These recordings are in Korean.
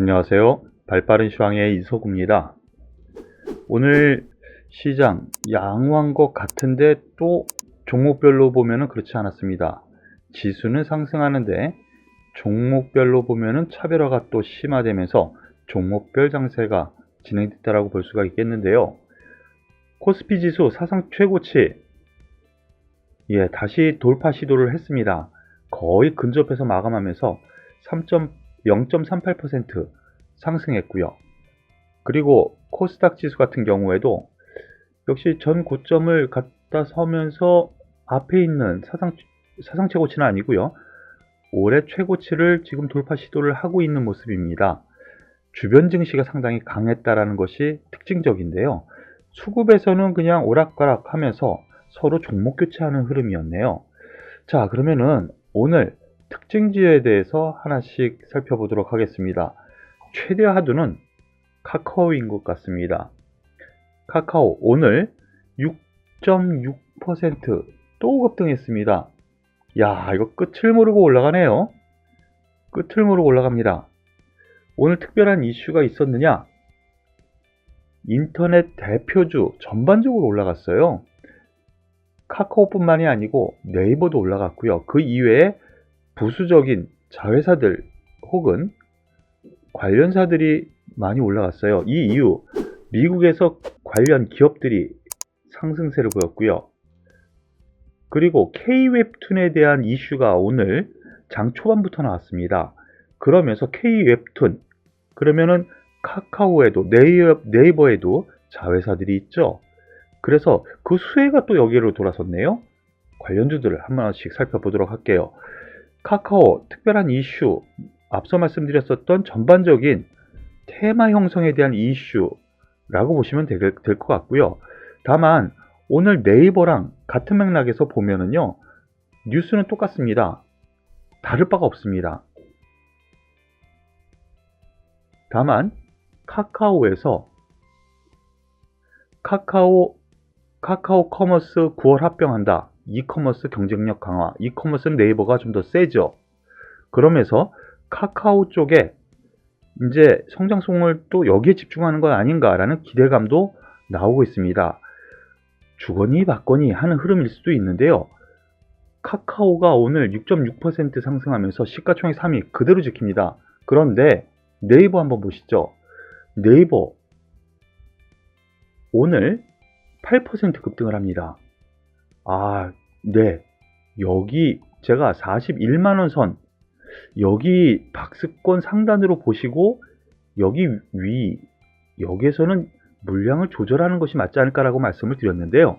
안녕하세요. 발빠른 시황의 이석우입니다. 오늘 시장 양호한 것 같은데 또 종목별로 보면 은 그렇지 않았습니다. 지수는 상승하는데 종목별로 보면 은 차별화가 또 심화되면서 종목별 장세가 진행됐다라고 볼 수가 있겠는데요. 코스피 지수 사상 최고치 예, 다시 돌파 시도를 했습니다. 거의 근접해서 마감하면서 3.0.38% 상승했고요. 그리고 코스닥 지수 같은 경우에도 역시 전 고점을 갖다 서면서 앞에 있는 사상, 사상 최고치는 아니고요. 올해 최고치를 지금 돌파 시도를 하고 있는 모습입니다. 주변 증시가 상당히 강했다라는 것이 특징적인데요. 수급에서는 그냥 오락가락 하면서 서로 종목 교체하는 흐름이었네요. 자, 그러면은 오늘 특징지에 대해서 하나씩 살펴보도록 하겠습니다. 최대 하두는 카카오인 것 같습니다. 카카오 오늘 6.6%또 급등했습니다. 야, 이거 끝을 모르고 올라가네요. 끝을 모르고 올라갑니다. 오늘 특별한 이슈가 있었느냐? 인터넷 대표주 전반적으로 올라갔어요. 카카오뿐만이 아니고 네이버도 올라갔고요. 그 이외에 부수적인 자회사들 혹은 관련사들이 많이 올라갔어요. 이 이유 미국에서 관련 기업들이 상승세를 보였고요. 그리고 K-웹툰에 대한 이슈가 오늘 장 초반부터 나왔습니다. 그러면서 K-웹툰 그러면은 카카오에도 네이버, 네이버에도 자회사들이 있죠. 그래서 그 수혜가 또 여기로 돌아섰네요. 관련주들을 한 번씩 살펴보도록 할게요. 카카오 특별한 이슈 앞서 말씀드렸었던 전반적인 테마 형성에 대한 이슈라고 보시면 될 것 같고요. 다만 오늘 네이버랑 같은 맥락에서 보면은요. 뉴스는 똑같습니다. 다를 바가 없습니다. 다만 카카오에서 카카오 카카오 커머스 9월 합병한다. 이커머스 경쟁력 강화. 이커머스는 네이버가 좀 더 세죠. 그러면서 카카오 쪽에 이제 성장성을 또 여기에 집중하는 것 아닌가라는 기대감도 나오고 있습니다. 주거니 받거니 하는 흐름일 수도 있는데요. 카카오가 오늘 6.6% 상승하면서 시가총액 3위 그대로 지킵니다. 그런데 네이버 한번 보시죠. 네이버 오늘 8% 급등을 합니다. 아, 네. 여기 제가 41만원 선, 여기 박스권 상단으로 보시고, 여기 위, 여기에서는 물량을 조절하는 것이 맞지 않을까라고 말씀을 드렸는데요.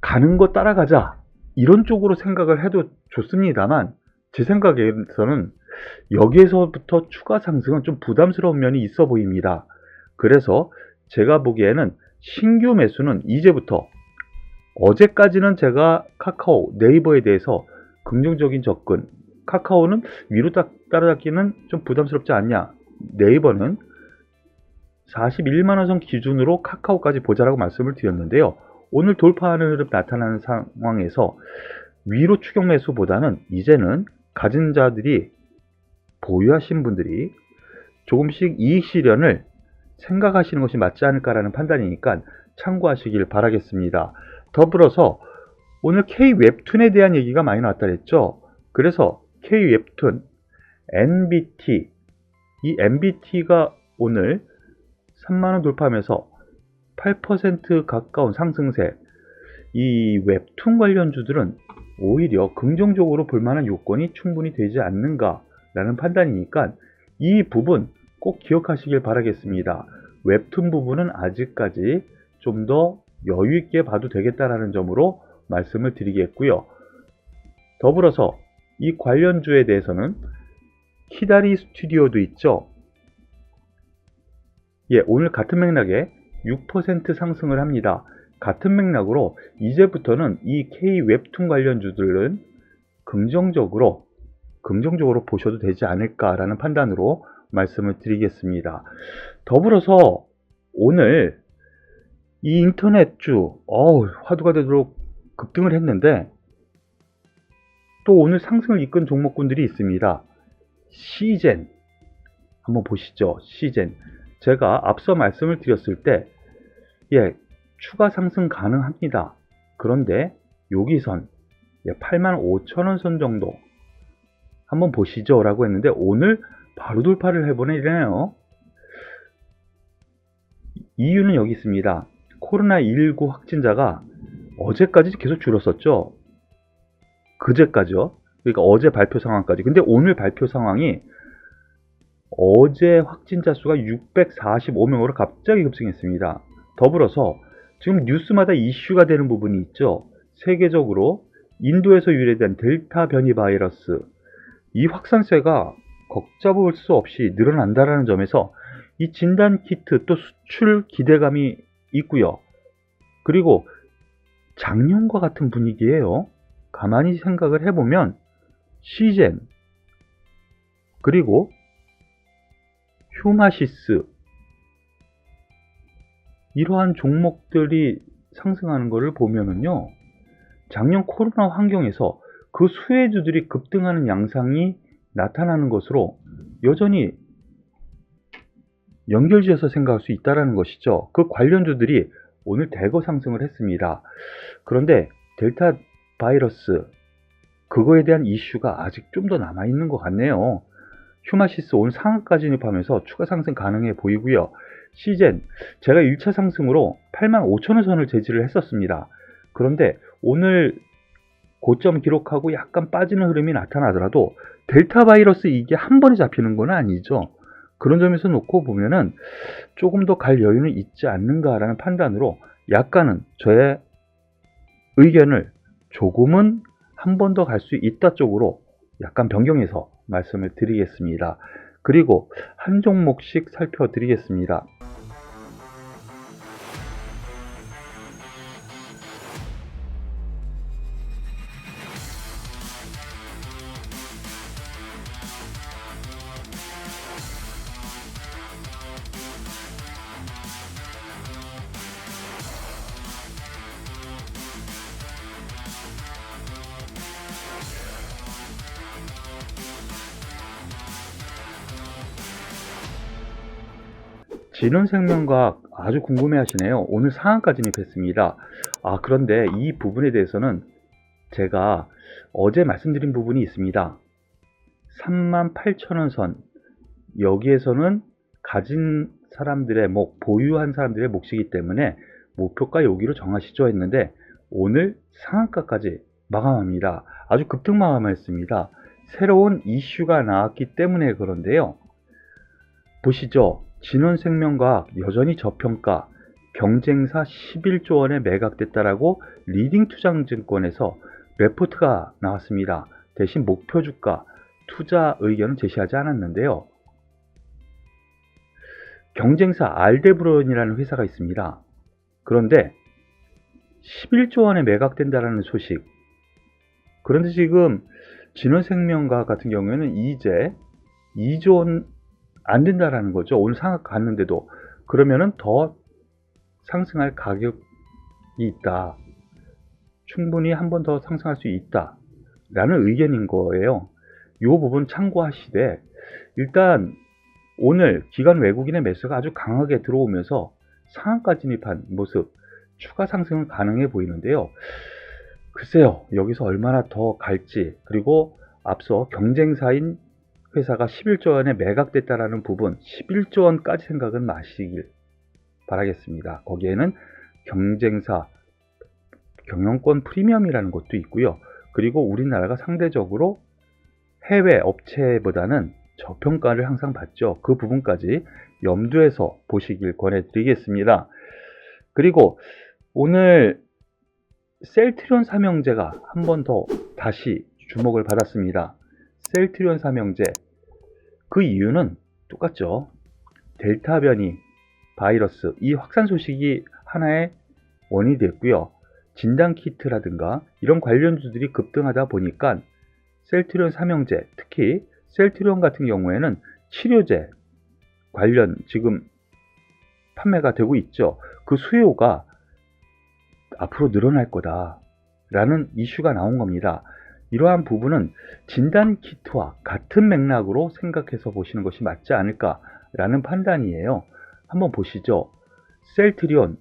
가는 거 따라가자. 이런 쪽으로 생각을 해도 좋습니다만, 제 생각에서는 여기에서부터 추가 상승은 좀 부담스러운 면이 있어 보입니다. 그래서 제가 보기에는 신규 매수는 이제부터 어제까지는 제가 카카오, 네이버에 대해서 긍정적인 접근, 카카오는 위로 따라잡기는 좀 부담스럽지 않냐, 네이버는 41만원 선 기준으로 카카오까지 보자라고 말씀을 드렸는데요. 오늘 돌파하는 흐름 나타나는 상황에서 위로 추격 매수보다는 이제는 가진 자들이 보유하신 분들이 조금씩 이익 실현을 생각하시는 것이 맞지 않을까라는 판단이니까 참고하시길 바라겠습니다. 더불어서 오늘 K-웹툰에 대한 얘기가 많이 나왔다 그랬죠. 그래서 K-웹툰, NBT, 이 NBT가 오늘 3만원 돌파하면서 8% 가까운 상승세, 이 웹툰 관련주들은 오히려 긍정적으로 볼만한 요건이 충분히 되지 않는가라는 판단이니까 이 부분 꼭 기억하시길 바라겠습니다. 웹툰 부분은 아직까지 좀더 여유 있게 봐도 되겠다라는 점으로 말씀을 드리겠고요. 더불어서 이 관련주에 대해서는 키다리 스튜디오도 있죠. 예, 오늘 같은 맥락에 6% 상승을 합니다. 같은 맥락으로 이제부터는 이 K 웹툰 관련주들은 긍정적으로 긍정적으로 보셔도 되지 않을까라는 판단으로 말씀을 드리겠습니다. 더불어서 오늘 이 인터넷주 어우, 화두가 되도록 급등을 했는데 또 오늘 상승을 이끈 종목군들이 있습니다. 시젠 한번 보시죠. 시젠. 제가 앞서 말씀을 드렸을 때, 예, 추가 상승 가능합니다. 그런데 여기선 예, 85,000원 선 정도 한번 보시죠 라고 했는데 오늘 바로 돌파를 해보내네요. 이유는 여기 있습니다. 코로나19 확진자가 어제까지 계속 줄었었죠. 그제까지요. 그러니까 어제 발표 상황까지. 근데 오늘 발표 상황이 어제 확진자 수가 645명으로 갑자기 급증했습니다. 더불어서 지금 뉴스마다 이슈가 되는 부분이 있죠. 세계적으로 인도에서 유래된 델타 변이 바이러스 이 확산세가 걷잡을 수 없이 늘어난다는 점에서 이 진단 키트 또 수출 기대감이 있고요. 그리고 작년과 같은 분위기예요. 가만히 생각을 해보면 시젠 그리고 휴마시스 이러한 종목들이 상승하는 것을 보면은요. 작년 코로나 환경에서 그 수혜주들이 급등하는 양상이 나타나는 것으로 여전히 연결지어서 생각할 수 있다는 것이죠. 그 관련주들이 오늘 대거 상승을 했습니다. 그런데 델타 바이러스 그거에 대한 이슈가 아직 좀 더 남아 있는 것 같네요. 휴마시스 오늘 상한까지 진입하면서 추가 상승 가능해 보이고요. 시젠 제가 1차 상승으로 85,000원 선을 제지를 했었습니다. 그런데 오늘 고점 기록하고 약간 빠지는 흐름이 나타나더라도 델타 바이러스 이게 한 번에 잡히는 건 아니죠. 그런 점에서 놓고 보면은 조금 더 갈 여유는 있지 않는가라는 판단으로 약간은 저의 의견을 조금은 한 번 더 갈 수 있다 쪽으로 약간 변경해서 말씀을 드리겠습니다. 그리고 한 종목씩 살펴드리겠습니다. 진원생명과학 아주 궁금해 하시네요. 오늘 상한가 진입했습니다. 아, 그런데 이 부분에 대해서는 제가 어제 말씀드린 부분이 있습니다. 38,000원 선. 여기에서는 가진 사람들의 목, 보유한 사람들의 몫이기 때문에 목표가 여기로 정하시죠 했는데 오늘 상한가까지 마감합니다. 아주 급등 마감했습니다. 새로운 이슈가 나왔기 때문에 그런데요. 보시죠. 진원생명과학 여전히 저평가, 경쟁사 11조 원에 매각됐다라고 리딩 투자증권에서 레포트가 나왔습니다. 대신 목표 주가, 투자 의견은 제시하지 않았는데요. 경쟁사 알데브론이라는 회사가 있습니다. 그런데 11조 원에 매각된다라는 소식. 그런데 지금 진원생명과학 같은 경우에는 이제 2조 원 안 된다라는 거죠. 오늘 상한가 갔는데도 그러면은 더 상승할 가격이 있다. 충분히 한 번 더 상승할 수 있다. 라는 의견인 거예요. 이 부분 참고하시되 일단 오늘 기관 외국인의 매수가 아주 강하게 들어오면서 상한가 진입한 모습 추가 상승은 가능해 보이는데요. 글쎄요, 여기서 얼마나 더 갈지, 그리고 앞서 경쟁사인 회사가 11조 원에 매각됐다라는 부분, 11조 원까지 생각은 마시길 바라겠습니다. 거기에는 경쟁사, 경영권 프리미엄이라는 것도 있고요. 그리고 우리나라가 상대적으로 해외 업체보다는 저평가를 항상 받죠. 그 부분까지 염두에서 보시길 권해드리겠습니다. 그리고 오늘 셀트리온 삼형제가 한 번 더 다시 주목을 받았습니다. 셀트리온 삼형제 그 이유는 똑같죠. 델타 변이 바이러스 이 확산 소식이 하나의 원인이 됐고요. 진단 키트라든가 이런 관련주들이 급등하다 보니까 셀트리온 삼형제 특히 셀트리온 같은 경우에는 치료제 관련 지금 판매가 되고 있죠. 그 수요가 앞으로 늘어날 거다 라는 이슈가 나온 겁니다. 이러한 부분은 진단 키트와 같은 맥락으로 생각해서 보시는 것이 맞지 않을까라는 판단이에요. 한번 보시죠. 셀트리온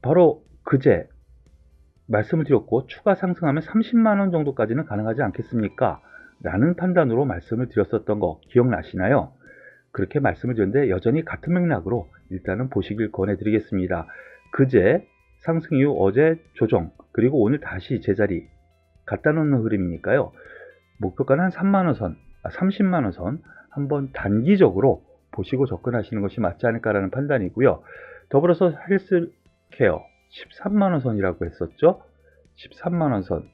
바로 그제 말씀을 드렸고 추가 상승하면 30만 원 정도까지는 가능하지 않겠습니까? 라는 판단으로 말씀을 드렸었던 거 기억나시나요? 그렇게 말씀을 드렸는데 여전히 같은 맥락으로 일단은 보시길 권해드리겠습니다. 그제 상승 이후 어제 조정 그리고 오늘 다시 제자리 갖다 놓는 흐름이니까요. 목표가는 한 3만원 선, 아, 30만원 선 한번 단기적으로 보시고 접근하시는 것이 맞지 않을까라는 판단이고요. 더불어서 헬스케어 13만원 선이라고 했었죠. 13만원 선.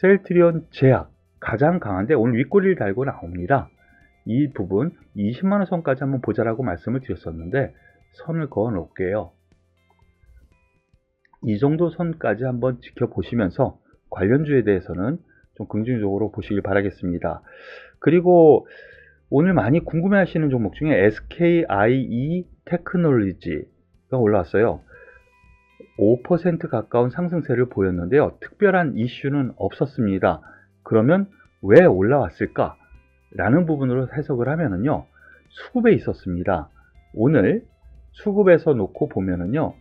셀트리온 제약 가장 강한데 오늘 윗꼬리를 달고 나옵니다. 이 부분 20만원 선까지 한번 보자라고 말씀을 드렸었는데 선을 그어 놓을게요. 이 정도 선까지 한번 지켜보시면서 관련주에 대해서는 좀 긍정적으로 보시길 바라겠습니다. 그리고 오늘 많이 궁금해 하시는 종목 중에 SKIE 테크놀로지가 올라왔어요. 5% 가까운 상승세를 보였는데요. 특별한 이슈는 없었습니다. 그러면 왜 올라왔을까? 라는 부분으로 해석을 하면은요. 수급에 있었습니다. 오늘 수급에서 놓고 보면은요.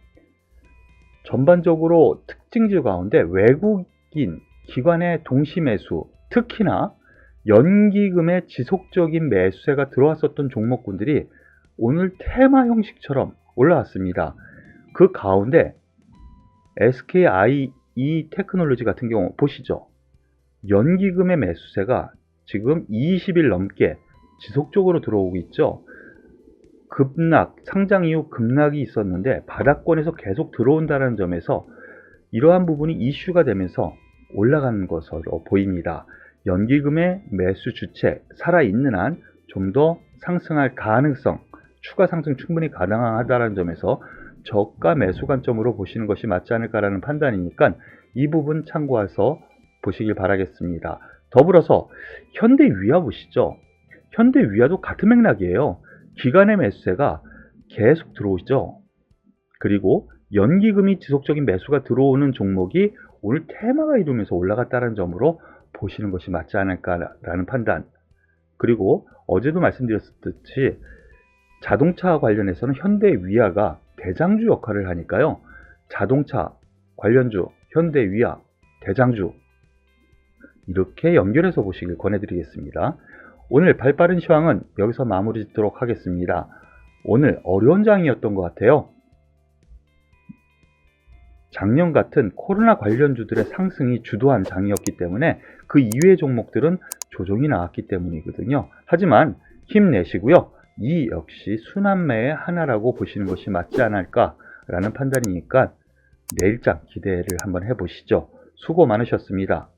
전반적으로 특징주 가운데 외국 인 기관의 동시 매수, 특히나 연기금의 지속적인 매수세가 들어왔었던 종목군들이 오늘 테마 형식처럼 올라왔습니다. 그 가운데 SKIE 테크놀로지 같은 경우 보시죠. 연기금의 매수세가 지금 20일 넘게 지속적으로 들어오고 있죠. 급락, 상장 이후 급락이 있었는데 바닥권에서 계속 들어온다는 점에서 이러한 부분이 이슈가 되면서 올라가는 것으로 보입니다. 연기금의 매수 주체 살아있는 한 좀 더 상승할 가능성, 추가 상승 충분히 가능하다는 점에서 저가 매수 관점으로 보시는 것이 맞지 않을까라는 판단이니까 이 부분 참고해서 보시길 바라겠습니다. 더불어서 현대 위아 보시죠. 현대 위아도 같은 맥락이에요. 기간의 매수세가 계속 들어오죠. 그리고 연기금이 지속적인 매수가 들어오는 종목이 오늘 테마가 이루면서 올라갔다는 점으로 보시는 것이 맞지 않을까라는 판단. 그리고 어제도 말씀드렸듯이 자동차 관련해서는 현대 위아가 대장주 역할을 하니까요. 자동차 관련주, 현대 위아, 대장주 이렇게 연결해서 보시길 권해드리겠습니다. 오늘 발빠른 시황은 여기서 마무리 짓도록 하겠습니다. 오늘 어려운 장이었던 것 같아요. 작년 같은 코로나 관련주들의 상승이 주도한 장이었기 때문에 그 이외의 종목들은 조정이 나왔기 때문이거든요. 하지만 힘내시고요. 이 역시 순환매의 하나라고 보시는 것이 맞지 않을까라는 판단이니까 내일장 기대를 한번 해보시죠. 수고 많으셨습니다.